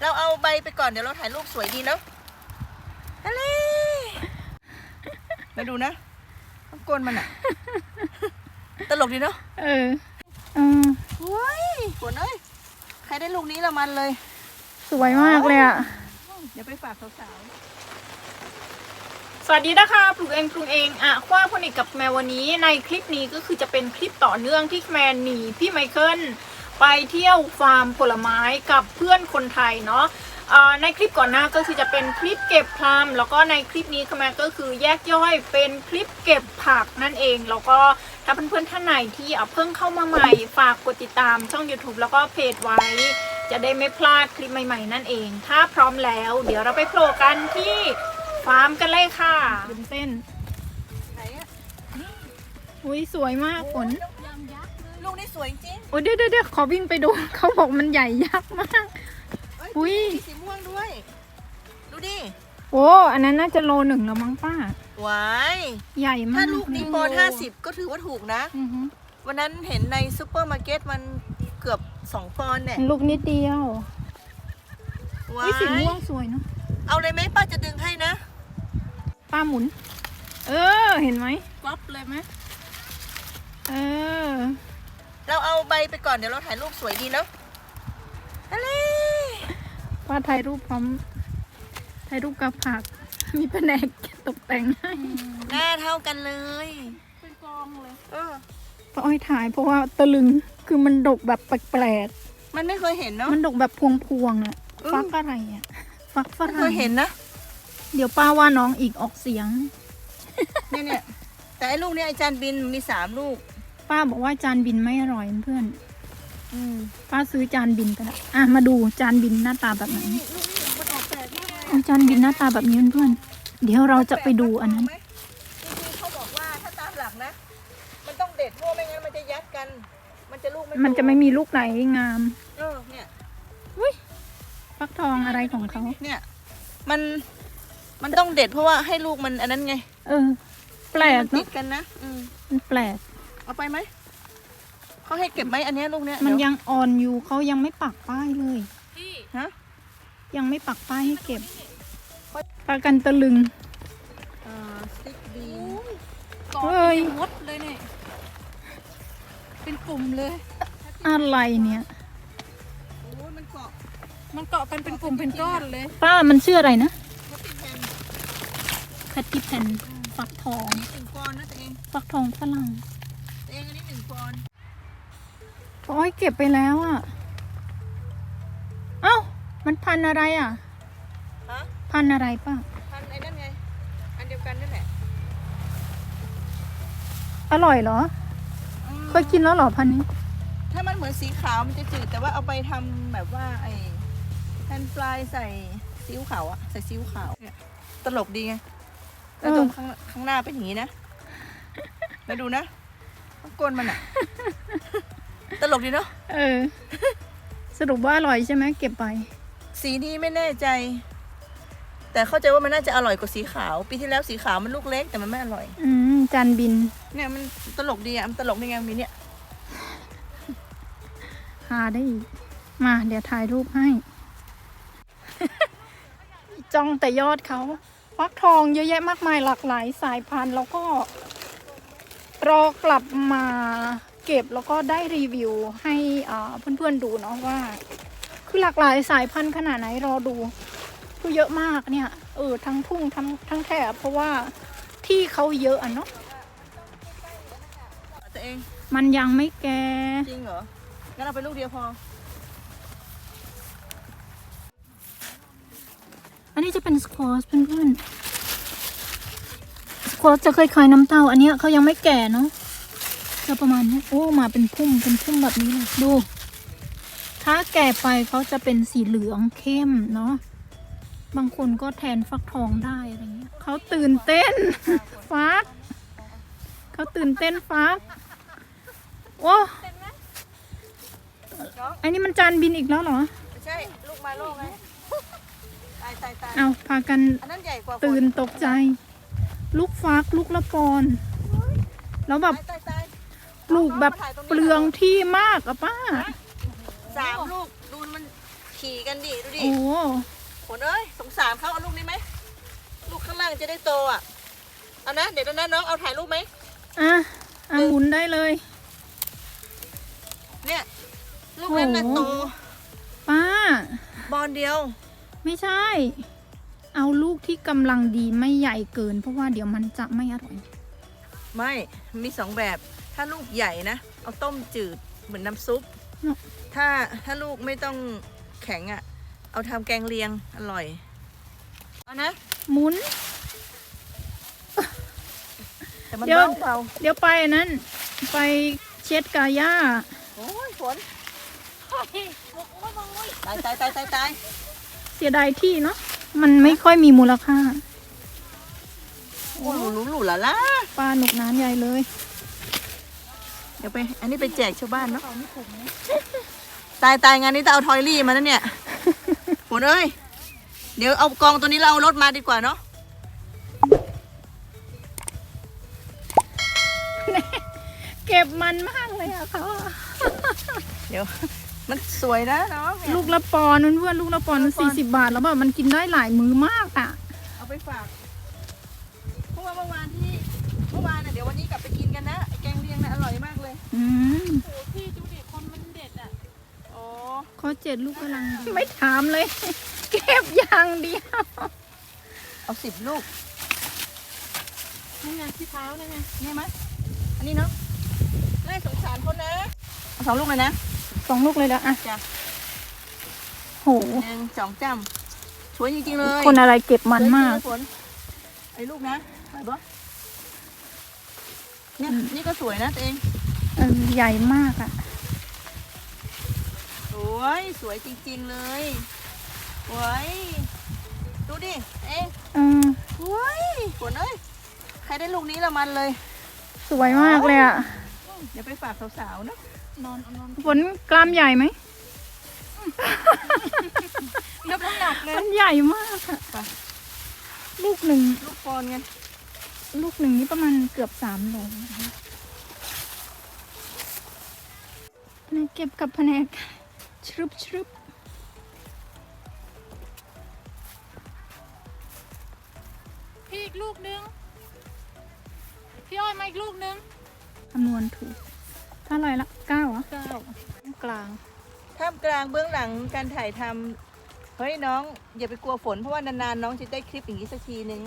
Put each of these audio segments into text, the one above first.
เราเอาใบไปก่อนเดี๋ยวเราถ่ายรูปสวยดีเนาะอะไรมาดูนะต้องโกนมันอะตลกดีเนาะเออเออเฮ้ยฝนเอ้ยใครได้ลูกนี้ละมันเลย สวยมากเลยอะ เดี๋ยวไปฝากสาวสวัสดีนะคะปลูกเองปรุงเองอะคว้าพนิกกับแมววันนี้ในคลิปนี้ก็คือจะเป็นคลิปต่อเนื่องที่แมนหนีพี่ไมเคิล ไปเที่ยวฟาร์มผลไม้กับเพื่อนคนไทยเนาะอ่าในคลิปก่อนหน้าก็คือจะเป็นคลิปเก็บพลัมแล้วก็ในคลิปนี้คแมนก็คือแยกย่อยเป็นคลิปเก็บผักนั่นเอง แล้วก็ถ้าเพื่อนๆท่านไหนที่อะเพิ่งเข้ามาใหม่ฝากกดติดตามช่อง YouTube แล้วก็เพจไว้ จะได้ไม่พลาดคลิปใหม่ๆนั่นเอง ถ้าพร้อมแล้ว เดี๋ยวเราไปโผล่กันที่ฟาร์มกันเลยค่ะเป็นเส้นๆไหนอะอุ้ยสวยมากฝน ลูกนี้สวยจริงโอ้ยเดี๋ยวเดี๋ยวเดี๋ยวขอวิ่งไปดู เขาบอกมันใหญ่ยักษ์มาก เอ้ยอุ๊ยมีสีม่วงด้วย ดูดิโอ้ อันนั้นน่าจะโลหนึ่งแล้วมั้งป้า หวายใหญ่มากถ้าลูกนี้ปอนเยห้าสิบก็ถือว่าถูกนะ อือฮึวันนั้นเห็นในซูเปอร์มาร์เก็ตมันเกือบสองปอนด์เนี่ยลูกนิดเดียวว้าอุ้ยสียม่วงสวยเนาะ เอาเลยไหมป้าจะดึงให้นะ ป้าหมุน เออ เห็นไหมก๊อปเลยไหม ใบไปก่อนเดี๋ยวเราถ่ายรูปสวยดีเนาะอะไรป้าถ่ายรูปพร้อมถ่ายรูปกับผัก มีแผนกตกแต่งให้หน้าเท่ากันเลย เป็นกองเลยเออป้าอ้อยถ่ายเพราะว่าตะลึงคือมันดกแบบแปลกมันไม่เคยเห็นๆเนาะมันดกแบบพวงๆอะอืม ฟักอะไรอะฟักฝไม่เครั่งยเห็นนะเดี๋ยวป้าว่าน้องอีกออกเสียง เนี่ยเนี่ยแต่ไอ้ลูกเนี่ยไอาจารย์บินมีสามลูก ป้าบอกว่าจานบินไม่อร่อยเพื่อนอืมป้าซื้อจานบินไปละอะมาดูจานบินหน้าตาแบบไหนนี่ลูกนี้มันออกแปลกมากเลยเอาจานบินหน้าตาแบบนี้เพื่อนๆเดี๋ยวเราจะไปดูอันนั้น จริงๆเขาบอกว่าถ้าตามหลักนะ มันต้องเด็ดเพราะไม่งั้นมันจะยัดกัน มันจะลูกไม่โตมันจะไม่มีลูกไหนงามเออเนี่ย ฟักทองอะไรของเขาเนี่ย มัน มันต้องเด็ดเพราะว่าให้ลูกมันอันนั้นไง เออ แปลกมันติเนาะดกันนะ อืมมันแปลก เอาไปไหม เขาให้เก็บไหมอันเนี้ยลูกเนี้ยมันเดี๋วยังอ่อนอยู่เขายังไม่ปักป้ายเลยฮะยังไม่ปักป้ายให้เก็บปลากันตะลึง อ่าสติ๊กบีเฮ้ยมดเลยเนี่ยเป็นกลุ่มเลย อะไรเนี่ย โอ้ยมันเกาะมันเกาะกันเป็นกลุ่มเป็นก้อนเลย ป้ามันชื่ออะไรนะเขาติดแผ่นแคทติแพนฟักทองอันนี้หนึ่งปอนด์นะตัวเองฟักทองฝรั่งตัวเองอันนี้หนึ่งปอนด์โอ้ยเก็บไปแล้วอะ เอ้า มันพันธุ์อะไรอะ ฮะพันธุ์อะไรป้าพันไอ้นั่นไง อันเดียวกันนั่นแหละอร่อยเหรอ อืมเคยกินแล้วเหรอพันธุ์นี้ ถ้ามันเหมือนสีขาวมันจะจืดแต่ว่าเอาไปทำแบบว่าไอ้แผ่นปลายใส่ซีอิ๊วขาวอะใส่ซีอิ๊วขาวเนี่ยตลกดีไงแล้วตรงข้างข้างหน้าเป็นอย่างนี้นะ มาดูนะ ต้องโกนมันอะตลกดีเนาะ เออ สรุปว่าอร่อยใช่ไหมเก็บไป สีนี้ไม่แน่ใจ แต่เข้าใจว่ามันน่าจะอร่อยกว่าสีขาว ปีที่แล้วสีขาวมันลูกเล็กแต่มันไม่อร่อย อืมจานบิน เนี่ยมันตลกดีอะมันตลกได้ไงมีเนี่ย หาได้อีก มา เดี๋ยวถ่ายรูปให้ จ้องแต่ยอดเขาฟักทองเยอะแยะมากมายหลากหลายสายพันธุ์แล้วก็ รอกลับมาเก็บแล้วก็ได้รีวิวให้เพื่อนๆดูเนาะว่า คือหลากหลายสายพันธุ์ขนาดไหนรอดูคือเยอะมากเนี่ยเออทั้งทุ่งทั้งทั้งแถบเพราะว่าที่เขาเยอะอะเนาะตัวเองมันยังไม่แก่จริงเหรองั้นเอาไปลูกเดียวพอ อันนี้จะเป็นสควอชเพื่อนๆ สควอชจะคล้ายๆน้ำเต้า อันเนี้ยเขายังไม่แก่เนาะจะประมาณนี้โอ้มาเป็นพุ่มเป็นพุ่มแบบนี้เลยดู ถ้าแก่ไปเขาจะเป็นสีเหลืองเข้มเนาะบางคนก็แทนฟักทองได้อะไรเงี้ยเขาตื่นเต้น ฟักเขาตื่นเต้นฟักโอ้อันนี้มันจานบินอีกแล้วเหรอไม่ใช่ลูกมาโลกไงตายตายตายเอาพากันอันนั้นใหญ่กว่าฝตื่นตกใจ ลูกฟักลูกละปอน แล้วแบบตายตายตายปลูกแบบเปลืองที่มากอะป้า สามลูกดูมันขี่กันดิดูดิโอ้ฝนเอ้ยสงสารเขาเอาลูกนี้ไหมลูกข้างล่างจะได้โตอะเอานะเดี๋ยวนะน้องเอาถ่ายรูปไหมอะอะหมุนได้เลย เนี่ย ลูกนั้นน่ะโอ้โตป้า บอลเดียว ไม่ใช่ เอาลูกที่กำลังดีไม่ใหญ่เกิน เพราะว่าเดี๋ยวมันจะไม่อร่อย ไม่มีสองแบบถ้าลูกใหญ่นะ เอาต้มจืดเหมือนน้ำซุป เนอะ ถ้าถ้าลูกไม่ต้องแข็งอะ เอาทำแกงเลียงอร่อยเอานะหมุน แต่มันเดี๋ยว เบาเบาเดี๋ยวไปอันนั้น ไปเช็ดกาย่าโอ้ยฝนตายตายตายตายตายเสียดายที่เนาะ มันไม่ค่อยมีมูลค่าโอ้หลุหลุหลุละล่ะปลาหนุกนานใหญ่เลย เดี๋ยวไป อันนี้ไปแจกชาวบ้านเนาะตายตายงานนี้ต้องเอาทอยลี่มานะเนี่ยฝนเอ้ย เดี๋ยวเอากองตัวนี้เราเอารถมาดีกว่าเนาะเก็บมันมากเลยอะเขาอะเดี๋ยว มันสวยนะน้องเนี่ยลูกละปอนนั่นเพื่อนลูกละปอนลูกละปอนสี่สิบบาท แล้วแบบมันกินได้หลายมื้อมากอะเอาไปฝากเพราะว่าเมื่อวานที่เมื่อวานน่ะเดี๋ยววันนี้กลับไปกินกันนะไอ้แกงเลียงน่ะอร่อยมากเลยอืมโอ้พี่ดูดิคนมันเด็ดอะโอ้ข้อเจ็ดลูกกำลังดีไม่ถามเลย เก็บอย่างเดียว เอาสิบลูกนี่ไงที่เท้านี่ไงนี่ไหมอันนี้เนาะน่าสงสารคนนะเอาสองลูกเลยนะ สองลูกเลยแล้วอะจ้ะ โห หนึ่งสองจำสวยจริงๆเลยคนอะไรเก็บมันมาก สวยจริงๆเลยฝนไอ้ลูกนะไหนบ่เนี่ยอืมนี่ก็สวยนะตัวเอง เออใหญ่มากอะสวยสวยจริงๆเลยสวยดูดิเองเออ สวยฝนเอ้ยใครได้ลูกนี้ละมันเลย สวยมากเลยอะเดี๋ยวไปฝากสาวๆนะ นอนนอนฝนกล้ามใหญ่ไหมยกน้ำหนักเลย มันใหญ่มากอะไป ลูกหนึ่ง ลูกปอนไงลูกหนึ่งนี่ประมาณเกือบสามโลนะคะแผนกเก็บกับแผนกชรึบชรึบพี่อีกลูกนึง พี่อ้อยมาอีกลูกนึง คำนวณถูก เท่าไหร่ละเก้าเหรอเก้ากลาง ท่ามกลางเบื้องหลังการถ่ายทำเฮ้ยน้อง อย่าไปกลัวฝนเพราะว่านานๆน้องจะได้คลิปอย่างนี้สักทีนึง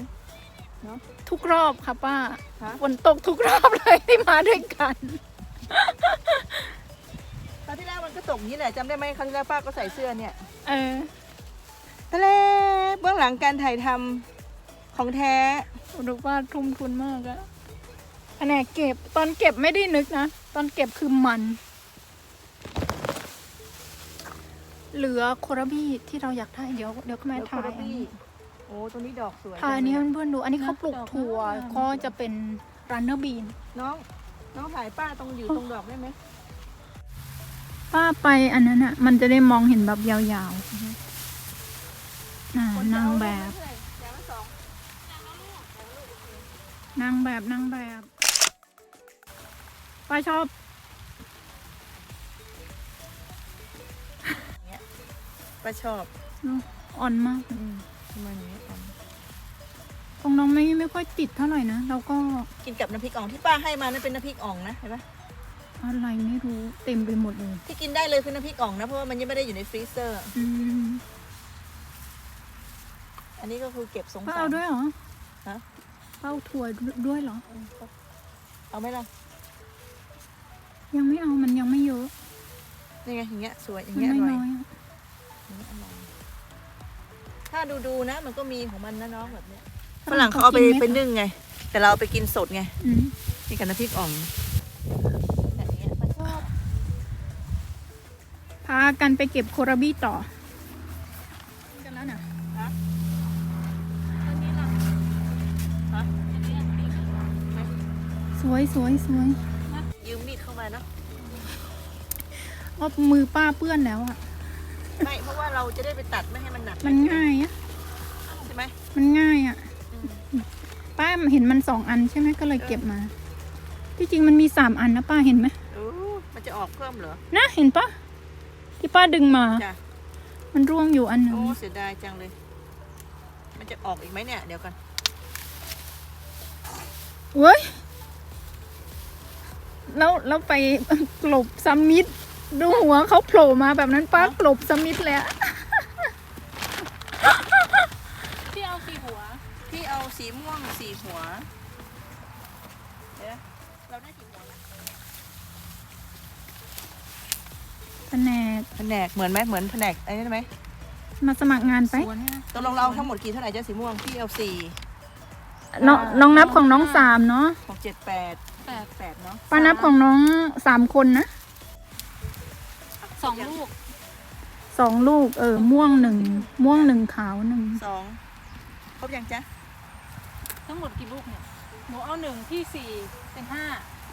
ทุกรอบค่ะป้าฮะ ฝนตกทุกรอบเลยที่มาด้วยกัน คราวที่แล้วมันก็ตกอย่างนี้แหละจำได้ไหมคราวที่แล้วป้าก็ใส่เสื้อเนี่ยเออทะเลเบื้องหลังการถ่ายทำของแท้ดูว่าทุ่มทุนมากอะแผนกเก็บตอนเก็บไม่ได้นึกนะ ตอนเก็บคือมัน เหลือโคราบี้ที่เราอยากได้เดี๋ยวเดี๋ยวก็มาเดี๋ยวถ่าโครายบี้โอ้ตรงนี้ดอกสวยถ่ายอันนี้จังเพื่อนๆดู อันนี้เขาปลูกถั่วก็จะเป็นรันเนอร์บีน น้อง น้องถ่ายป้าตรงอยู่ตรงดอกได้ไหมป้าไปอันนั้นอะ มันจะได้มองเห็นแบบยาวๆอ่านางแบบอย่างละสองนางแบบ นางแบบ ป้าชอบป้าชอบอ่อนมากอืมประมาณนี้อะของน้องไม่ไม่ค่อยติดเท่าไหร่นะแล้วก็กินกับน้ำพริกอ่องที่ป้าให้มานั่นเป็นน้ำพริกอ่องนะเห็นปะอะไรไม่รู้เต็มไปหมดเลยที่กินได้เลยคือน้ำพริกอ่องนะเพราะว่ามันยังไม่ได้อยู่ในฟรีเซอร์อืมอันนี้ก็คือเก็บสงป้าสารเอาด้วยเหรอฮะป้าเอาถั่วด้วยเหรอเอาไหมล่ะ ยังไม่เอามันยังไม่เยอะนี่ไงอย่างเงี้ยสวยอย่างมันเงี้ยอไม่ร่อยน้อยอะอย่างเงี้ยอร่อยถ้าดูดูๆนะ มันก็มีของมันนะน้องแบบเนี้ยฝรั่งเขาเอาไปกินหมไปนึ่งไง แต่เราเอาไปกินสดไงอืมนี่กับน้ำพริกอ่องแบบเนี้ยป้าชอบพากันไปเก็บโคราบี้ต่อกันแล้วนะฮะอันนี้ล่ะฮะอันนี้อันนี้ สวยสวยสวยยื ว่ามือป้าเปื้อนแล้วอะไม่เพราะว่าเราจะได้ไปตัดไม่ให้มันหนักมันง่ายอะใช่ไหมมันง่ายอะอืมป้าเห็นมันสองอันใช่ไหมก็เลยเก็บมา ที่จริงมันมีสามอันนะป้าเห็นไหมโอ้มันจะออกเพิ่มเหรอนะเห็นปะที่ป้าดึงมาจ้ะมันร่วงอยู่อันหนึ่งโอ้เสียดายจังเลย มันจะออกอีกไหมเนี่ยเดี๋ยวกันเว้ยแล้วแล้วไปกลบซัมมิด ดูหัวเขาโผล่มาแบบนั้นป้ากลบซัมมิดเลยอะพี่เอากี่หัว พี่เอาสีม่วงสี่หัวเดี๋ยวนะเราได้กี่หัวนะแผนกแผนกเหมือนไหมเหมือนแผนกไอ้นี่ไหมมาสมัครงานไปสวนเนี่ยตกลงเราทั้งหมดกี่เท่าไหร่จ้าสีม่วงพี่เอาสี่น้องน้องนับของน้องสามเนาะหกเจ็ดแปดแปดแปดเนาะป้านับของน้องสามคนนะสอง ลูกสองลูก เออ ม่วงหนึ่งม่วงหนึ่งขาวหนึ่งสองครบยังจ๊ะทั้งหมดกี่ลูกเนี่ยหนูเอาหนึ่งที่สี่เป็นห้า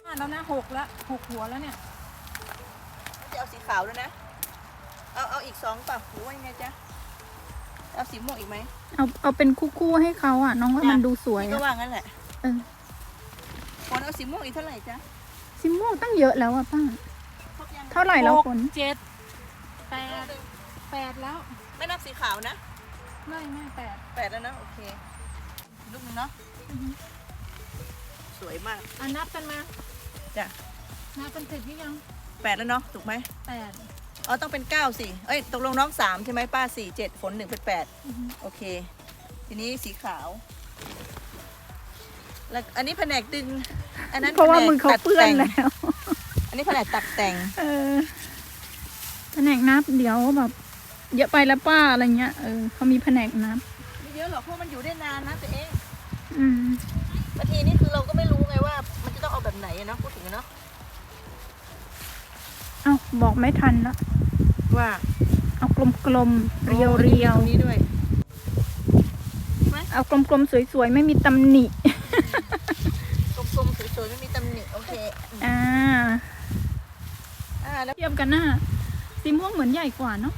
ห้าแล้วนะหกละหกหัวแล้วเนี่ยจะเอาสีขาวด้วยนะ เอาเอาอีกสองเปล่ะหรือว่ายังไงจ๊ะเอาสีม่วงอีกไหมเอาเอาเป็นคู่ๆให้เขาอะ น้องว่ามันดูสวยพี่ก็อะว่างั้นแหละเออคนเอาสีม่วงอีกเท่าไหร่จ๊ะซิม่วงตั้งเยอะแล้วอะป้า ครบยังเท่าไหร่แล้วหกคน เจ็ด แปดแปดแล้ว ไม่นับสีขาวนะ ไม่ไม่แปดแปดแล้วนะ โอเค ลูกหนึงเนาะ สวยมาก อะนับกันมา จ้ะนับเป็นสิบหรือยังแปดแล้วเนาะ ถูกไหมแปดอ๋อ ต้องเป็นเก้าสิเอ้ย ตกลงน้องสามใช่ไหมป้าสี่เจ็ดฝนหนึ่งเป็นแปด อือฮึโอเค ทีนี้สีขาว แล้วอันนี้แผนกดึง อันนั้นเพราะว่าแผนกมือเขาตัดเปื้อนแต่งแล้ว อันนี้แผนกตัดแต่ง เออ แผนกนับเดี๋ยวแบบ เยอะไปแล้วป้าอะไรเงี้ยเออเขามีแผนกนับไม่เยอะหรอกเพราะมันอยู่ได้นานนะตัวเองอืมบางทีนี่คือเราก็ไม่รู้ไงว่า มันจะต้องเอาแบบไหนอะเนาะพูดถึงอะเนาะเอาบอกไม่ทันละว่าเอากลมๆเรียวเรียวตรงนี้ด้วยๆเอากลมๆสวยๆไม่มีตำหนิ กลมๆสวยๆไม่มีตำหนิโอเคอ่าอ่าแล้วเทียบกันหน้า สีม่วงเหมือนใหญ่กว่าเนาะ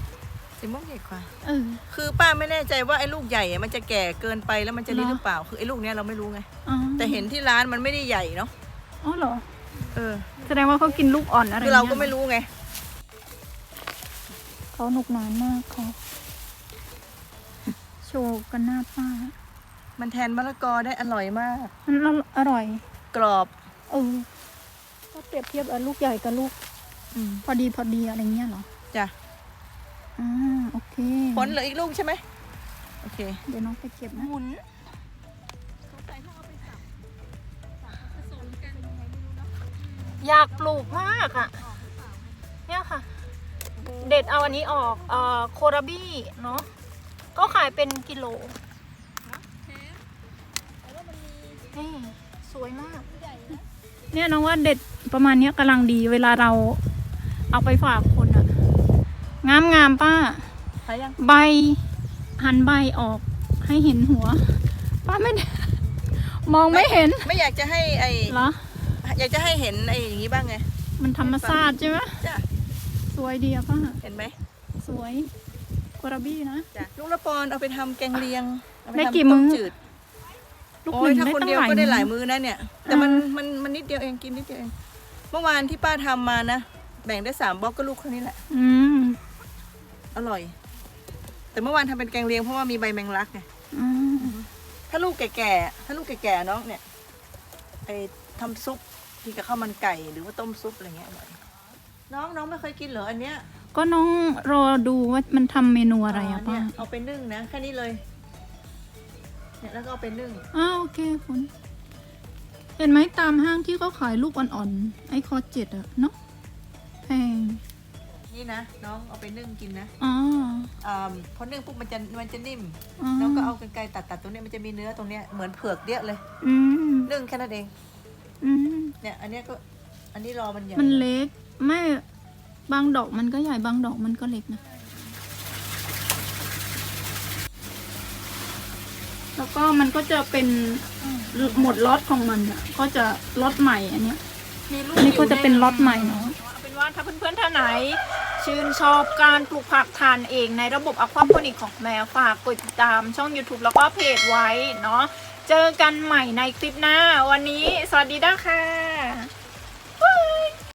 สีม่วงใหญ่กว่า เออ คือป้าไม่แน่ใจว่าไอ้ลูกใหญ่อะมันจะแก่เกินไปแล้วมันจะนี่เหรอหรือเปล่า คือไอ้ลูกเนี้ยเราไม่รู้ไง อ๋อแต่เห็นที่ร้านมันไม่ได้ใหญ่เนาะ อ๋อเหรอ เออ แสดงว่าเขากินลูกอ่อนอะไรคือเราก็นี่ยไม่รู้ไง เขาหนุกหนานมากเขาโชว์กันหน้าป้ามันแทนมะละกอได้อร่อยมาก มันอร่อย กรอบ เออก็เปรียบเทียบเอาลูกใหญ่กับลูก อืม พอดีพอดีอะไรเงี้ยเหรอ จ้ะอ่าโอเคผลเหลืออีกลูกใช่ไหมโอเค เดี๋ยวน้องไปเก็บนะหมุนอยากปลูกมากอะ เนี่ยค่ะ เด็ดเอาอันนี้ออกเอ่อโคราบี้เนาะก็ขายเป็นกิโลนี่สวยมาก เนี่ยน้องว่าเด็ดประมาณเนี้ยกำลังดีเวลาเราเอาไปฝากคนอะ งามงามๆป้าใช่ยังใบ หันใบออกให้เห็นหัว ป้าไม่ได้มองไม่เห็นไม่อยากจะให้ไอเหรอ อยากจะให้เห็นไออย่างนี้บ้างไง มันธรรมชาติใช่ไหมจ้ะสวยดีอะป้า เห็นไหมสวยกระบี้นะจ้ะลูกละปอนเอาไปทำแกงเลียงเอาปได้ทำกี่มื้อ ต้จืดลูกโอ้หยนึ่งถ้าได้คนตั้งเดียวหลายก็ได้หลายมื้อมื้อนะเนี่ย แต่มันอ่ามัมันมันนิดเดียวเองกินนิดเดียวเอง เมื่อวานที่ป้าทำมานะ แบ่งได้สามบล็อกก็ลูกเท่านี้แหละ อืม อร่อย แต่เมื่อวานทำเป็นแกงเลียงเพราะว่ามีใบแมงลักไงอืมถ้าลูกแก่ๆถ้าลูกแก่ๆเนาะเนี่ยไอทำซุปกินกับข้าวมันไก่หรือว่าต้มซุปอะไรเงี้ยอร่อยน้องน้องไม่เคยกินเหรออันเนี้ย ก็น้องรอดูว่ามันทำเมนูอะไรอะป้าเนี่ยเอาไปนึ่งนะแค่นี้เลยเนี่ยแล้วก็เอาไปนึ่งอ้าวโอเคคุณเห็นไหมตามห้างที่เขาขายลูกอ่อนๆไอคอเจ็ดอะเนาะแพง นี่นะน้องเอาไปนึ่งกินนะอ๋อ อ่าพอนึ่งปุ๊บมันจะมันจะนิ่ม อ๋อน้องก็เอากรรไกรตัดตัดตรงเนี้ยมันจะมีเนื้อตรงเนี้ยเหมือนเผือกเดียเลย อืมนึ่งแค่นั้นเอง อืมเนี่ยอันเนี้ยก็อันนี้รอมันใหญ่มันเล็ก ไม่บางดอกมันก็ใหญ่บางดอกมันก็เล็กนะ แล้วก็มันก็จะเป็นหมดล็อตของมันอะก็จะล็อตใหม่อันเนี้ย มีลูกอันนี้ก็จะเป็นล็อตใหม่เนาะ เอาเป็นว่าถ้าเพื่อนๆท่านไหน ชื่นชอบการปลูกผักทานเองในระบบอควาโปนิกของแมวฝากกดติดตามช่อง YouTube แล้วก็เพจไว้เนาะเจอกันใหม่ในคลิปหน้า วันนี้ สวัสดีนะคะ